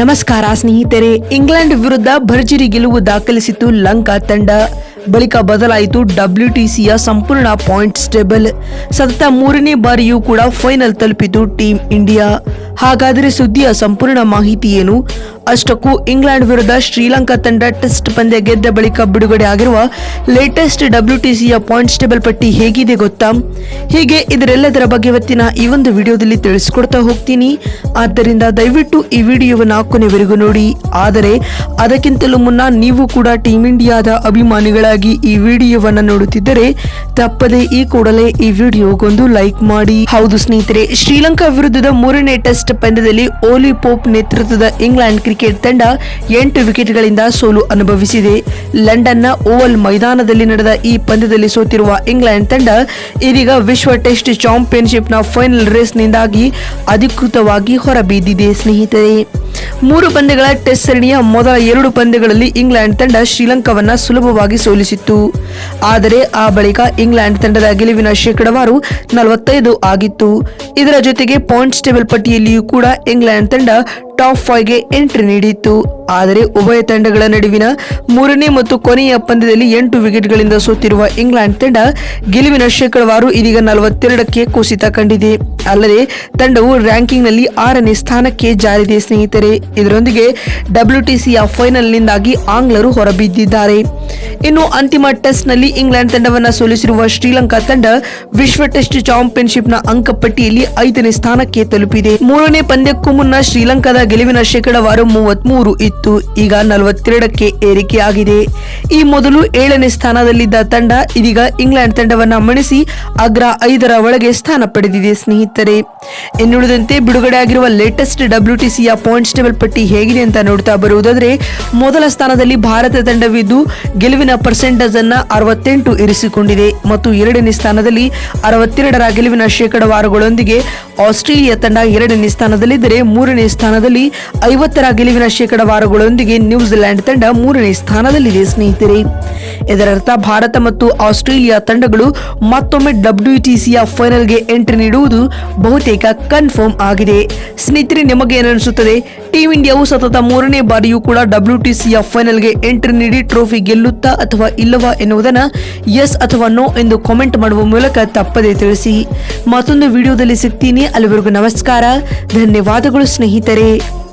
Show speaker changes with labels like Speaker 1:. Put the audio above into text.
Speaker 1: ನಮಸ್ಕಾರ ಸ್ನೇಹಿತರೆ, ಇಂಗ್ಲೆಂಡ್ ವಿರುದ್ಧ ಭರ್ಜರಿ ಗೆಲುವು ದಾಖಲಿಸಿತು ಲಂಕಾ ತಂಡ. ಬಳಿಕ ಬದಲಾಯಿತು ಡಬ್ಲ್ಯೂಟಿಸಿಯ ಸಂಪೂರ್ಣ ಪಾಯಿಂಟ್ಸ್ ಟೇಬಲ್ ಸತತ ಮೂರನೇ ಬಾರಿಯೂ ಕೂಡ ಫೈನಲ್ ತಲುಪಿತು ಟೀಮ್ ಇಂಡಿಯಾ ಹಾಗಾದರೆ ಸುದ್ದಿಯ ಸಂಪೂರ್ಣ ಮಾಹಿತಿ ಏನು? ಅಷ್ಟಕ್ಕೂ ಇಂಗ್ಲೆಂಡ್ ವಿರುದ್ಧ ಶ್ರೀಲಂಕಾ ತಂಡ ಟೆಸ್ಟ್ ಪಂದ್ಯ ಗೆದ್ದ ಬಳಿಕ ಬಿಡುಗಡೆ ಆಗಿರುವ ಲೇಟೆಸ್ಟ್ ಡಬ್ಲ್ಯೂಟಿಸಿಯ ಪಾಯಿಂಟ್ಸ್ ಟೇಬಲ್ ಪಟ್ಟಿ ಹೇಗಿದೆ ಗೊತ್ತಾ? ಹೀಗೆ ಇದರೆಲ್ಲದರ ಬಗ್ಗೆ ಇವತ್ತಿನ ಈ ಒಂದು ವಿಡಿಯೋದಲ್ಲಿ ತಿಳಿಸ್ಕೊಡ್ತಾ ಹೋಗ್ತೀನಿ. ಆದ್ದರಿಂದ ದಯವಿಟ್ಟು ಈ ವಿಡಿಯೋವನ್ನು ಕೊನೆವರೆಗೂ ನೋಡಿ. ಆದರೆ, ಅದಕ್ಕಿಂತಲೂ ಮುನ್ನ ನೀವು ಕೂಡ ಟೀಮ್ ಇಂಡಿಯಾದ ಅಭಿಮಾನಿಗಳಾಗಿ ಈ ವಿಡಿಯೋವನ್ನು ನೋಡುತ್ತಿದ್ದರೆ, ತಪ್ಪದೆ ಈ ಕೂಡಲೇ ಈ ವಿಡಿಯೋಗೊಂದು ಲೈಕ್ ಮಾಡಿ. ಹೌದು ಸ್ನೇಹಿತರೆ, ಶ್ರೀಲಂಕಾ ವಿರುದ್ಧದ ಮೂರನೇ ಟೆಸ್ಟ್ ಪಂದ್ಯದಲ್ಲಿ ಓಲಿ ಪೋಪ್ ನೇತೃತ್ವದ ಇಂಗ್ಲೆಂಡ್ ಕ್ರಿಕೆಟ್ ತಂಡ ಎಂಟು ವಿಕೆಟ್ಗಳಿಂದ ಸೋಲು ಅನುಭವಿಸಿದೆ. ಲಂಡನ್ನ ಓವಲ್ ಮೈದಾನದಲ್ಲಿ ನಡೆದ ಈ ಪಂದ್ಯದಲ್ಲಿ ಸೋತಿರುವ ಇಂಗ್ಲೆಂಡ್ ತಂಡ ಇದೀಗ ವಿಶ್ವ ಟೆಸ್ಟ್ ಚಾಂಪಿಯನ್ಶಿಪ್ನ ಫೈನಲ್ ರೇಸ್ನಿಂದಾಗಿ ಅಧಿಕೃತವಾಗಿ ಹೊರಬಿದ್ದಿದೆ ಸ್ನೇಹಿತರೆ. ಮೂರು ಪಂದ್ಯಗಳ ಟೆಸ್ಟ್ ಸರಣಿಯ ಮೊದಲ ಎರಡು ಪಂದ್ಯಗಳಲ್ಲಿ ಇಂಗ್ಲೆಂಡ್ ತಂಡ ಶ್ರೀಲಂಕಾವನ್ನ ಸುಲಭವಾಗಿ ಸೋಲಿಸಿತ್ತು. ಆದರೆ ಆ ಬಳಿಕ ಇಂಗ್ಲೆಂಡ್ ತಂಡದ ಗೆಲುವಿನ ಶೇಕಡವಾರು ನಲವತ್ತೈದು ಆಗಿತ್ತು. ಇದರ ಜೊತೆಗೆ ಪಾಯಿಂಟ್ಸ್ ಟೇಬಲ್ ಪಟ್ಟಿಯಲ್ಲಿಯೂ ಕೂಡ ಇಂಗ್ಲೆಂಡ್ ತಂಡ ಟಾಪ್ ಫೈವ್ಗೆ ಎಂಟ್ರಿ ನೀಡಿತ್ತು. ಆದರೆ ಉಭಯ ತಂಡಗಳ ನಡುವಿನ ಮೂರನೇ ಮತ್ತು ಕೊನೆಯ ಪಂದ್ಯದಲ್ಲಿ ಎಂಟು ವಿಕೆಟ್ಗಳಿಂದ ಸೋತಿರುವ ಇಂಗ್ಲೆಂಡ್ ತಂಡ ಗೆಲುವಿನ ಶೇಕಡವಾರು ಇದೀಗ ನಲವತ್ತೆರಡಕ್ಕೆ ಕುಸಿತ ಕಂಡಿದೆ. ಅಲ್ಲದೆ ತಂಡವು ರ್ಯಾಂಕಿಂಗ್ನಲ್ಲಿ ಆರನೇ ಸ್ಥಾನಕ್ಕೆ ಜಾರಿದೆ ಸ್ನೇಹಿತರೆ. ಇದರೊಂದಿಗೆ ಡಬ್ಲ್ಯೂಟಿಸಿಯ ಫೈನಲ್ನಿಂದಾಗಿ ಆಂಗ್ಲರು ಹೊರಬಿದ್ದಿದ್ದಾರೆ. ಇನ್ನು ಅಂತಿಮ ಟೆಸ್ಟ್ನಲ್ಲಿ ಇಂಗ್ಲೆಂಡ್ ತಂಡವನ್ನು ಸೋಲಿಸಿರುವ ಶ್ರೀಲಂಕಾ ತಂಡ ವಿಶ್ವ ಟೆಸ್ಟ್ ಚಾಂಪಿಯನ್ಶಿಪ್ನ ಅಂಕಪಟ್ಟಿಯಲ್ಲಿ ಐದನೇ ಸ್ಥಾನಕ್ಕೆ ತಲುಪಿದೆ. ಮೂರನೇ ಪಂದ್ಯಕ್ಕೂ ಮುನ್ನ ಶ್ರೀಲಂಕಾದ ಗೆಲುವಿನ ಶೇಕಡವಾರು ಮೂವತ್ಮೂರು ಇತ್ತು. ಈಗ ನಲವತ್ತೆರಡಕ್ಕೆ ಏರಿಕೆಯಾಗಿದೆ. ಈ ಮೊದಲು ಏಳನೇ ಸ್ಥಾನದಲ್ಲಿದ್ದ ತಂಡ ಇದೀಗ ಇಂಗ್ಲೆಂಡ್ ತಂಡವನ್ನು ಮಣಿಸಿ ಅಗ್ರ ಐದರ ಒಳಗೆ ಸ್ಥಾನ ಪಡೆದಿದೆ ಸ್ನೇಹಿತರೆ. ಇನ್ನುಳಿದಂತೆ ಬಿಡುಗಡೆಯಾಗಿರುವ ಲೇಟೆಸ್ಟ್ ಡಬ್ಲ್ಯೂಟಿಸಿಯ ಪಾಯಿಂಟ್ಸ್ ಟೇಬಲ್ ಪಟ್ಟಿ ಹೇಗಿದೆ ಅಂತ ನೋಡ್ತಾ ಬರುವುದಾದ್ರೆ, ಮೊದಲ ಸ್ಥಾನದಲ್ಲಿ ಭಾರತ ತಂಡವಿದ್ದು ಗೆಲುವಿನ ಪರ್ಸೆಂಟೇಜ್ ಅನ್ನ ಅರವತ್ತೆಂಟು ಇರಿಸಿಕೊಂಡಿದೆ. ಮತ್ತು ಎರಡನೇ ಸ್ಥಾನದಲ್ಲಿ ಅರವತ್ತೆರಡರ ಗೆಲುವಿನ ಶೇಕಡವಾರುಗಳೊಂದಿಗೆ ಆಸ್ಟ್ರೇಲಿಯಾ ತಂಡ ಎರಡನೇ ಸ್ಥಾನದಲ್ಲಿದ್ದರೆ ಮೂರನೇ ಸ್ಥಾನದಲ್ಲಿ ಐವತ್ತರ ಗೆಲುವಿನ ಶೇಕಡವಾರುಗಳೊಂದಿಗೆ ನ್ಯೂಜಿಲೆಂಡ್ ತಂಡ ಮೂರನೇ ಸ್ಥಾನದಲ್ಲಿದೆ, ಸ್ನೇಹಿತರೆ. ಇದರರ್ಥ ಭಾರತ ಮತ್ತು ಆಸ್ಟ್ರೇಲಿಯಾ ತಂಡಗಳು ಮತ್ತೊಮ್ಮೆ ಡಬ್ಲ್ಯೂಟಿಸಿಯ ಫೈನಲ್ಗೆ ಎಂಟ್ರಿ ನೀಡುವುದು ಬಹುತೇಕ ಕನ್ಫರ್ಮ್ ಆಗಿದೆ. ಸ್ನೇಹಿತರೆ, ನಿಮಗೆ ಏನನಿಸುತ್ತದೆ ಟೀಂ ಇಂಡಿಯಾವು ಸತತ ಮೂರನೇ ಬಾರಿಯೂ ಕೂಡ ಡಬ್ಲ್ಯೂಟಿಸಿಯ ಫೈನಲ್ಗೆ ಎಂಟ್ರಿ ನೀಡಿ ಟ್ರೋಫಿ ಗೆಲ್ಲುತ್ತಾ ಅಥವಾ ಇಲ್ಲವಾ ಎನ್ನುವುದನ್ನು ಎಸ್ ಅಥವಾ ನೋ ಎಂದು ಕಾಮೆಂಟ್ ಮಾಡುವ ಮೂಲಕ ತಪ್ಪದೇ ತಿಳಿಸಿ. ಮತ್ತೊಂದು ವಿಡಿಯೋದಲ್ಲಿ ಸಿಗ್ತೀನಿ. ಅಲ್ಲಿವರೆಗೂ ನಮಸ್ಕಾರ. ಧನ್ಯವಾದಗಳು ಸ್ನೇಹಿತರೆ.